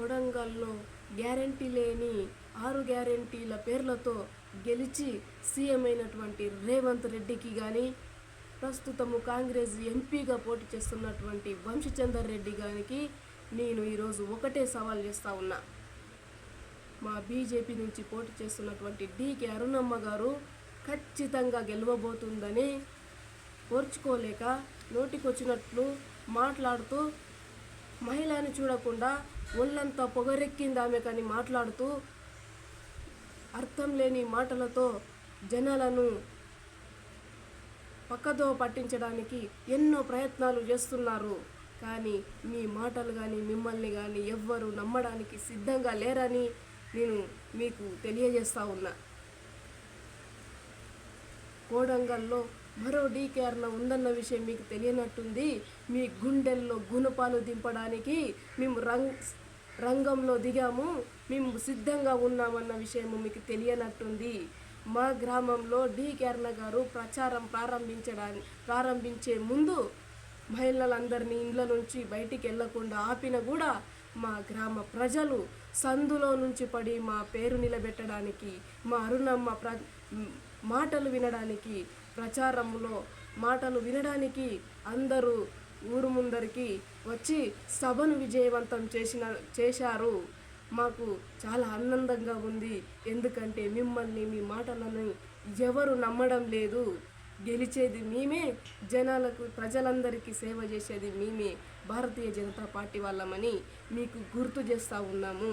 కొడంగల్లో గ్యారంటీ లేని ఆరు గ్యారంటీల పేర్లతో గెలిచి సీఎం అయినటువంటి రేవంత్ రెడ్డికి కానీ ప్రస్తుతము కాంగ్రెస్ ఎంపీగా పోటీ చేస్తున్నటువంటి వంశచందర్ రెడ్డి గారికి నేను ఈరోజు ఒకటే సవాల్ చేస్తా ఉన్నా. మా బీజేపీ నుంచి పోటీ చేస్తున్నటువంటి డీకే అరుణమ్మ గారు ఖచ్చితంగా గెలవబోతుందని ఓర్చుకోలేక నోటికొచ్చినట్లు మాట్లాడుతూ మహిళని చూడకుండా ఒళ్ళంతా పొగరెక్కింది ఆమె కానీ మాట్లాడుతూ అర్థం లేని మాటలతో జనాలను పక్కదో పట్టించడానికి ఎన్నో ప్రయత్నాలు చేస్తున్నారు. కానీ మీ మాటలు కానీ మిమ్మల్ని కానీ ఎవ్వరు నమ్మడానికి సిద్ధంగా లేరని నేను మీకు తెలియజేస్తా ఉన్నా. కోడంగల్లో మరో డీకేర్న ఉందన్న విషయం మీకు తెలియనట్టుంది. మీ గుండెల్లో గుణపాలు దింపడానికి మేము రంగ్ రంగంలో దిగాము. మేము సిద్ధంగా ఉన్నామన్న విషయం మీకు తెలియనట్టుంది. మా గ్రామంలో డి కేరణ గారు ప్రచారం ప్రారంభించడానికి ప్రారంభించే ముందు మహిళలందరినీ ఇండ్ల నుంచి బయటికి వెళ్ళకుండా ఆపిన కూడా మా గ్రామ ప్రజలు సందులో నుంచి పడి మా పేరు నిలబెట్టడానికి మా అరుణమ్మ ప్ర మాటలు వినడానికి ప్రచారంలో మాటలు వినడానికి అందరూ ఊరు ముందరికి వచ్చి సభను విజయవంతం చేసిన చేశారు. మాకు చాలా ఆనందంగా ఉంది. ఎందుకంటే మిమ్మల్ని మీ మాటలను ఎవరు నమ్మడం లేదు. గెలిచేది మేమే జనాలకు ప్రజలందరికీ సేవ చేసేది మేమే భారతీయ జనతా పార్టీ వాళ్ళమని మీకు గుర్తు చేస్తూ ఉన్నాము.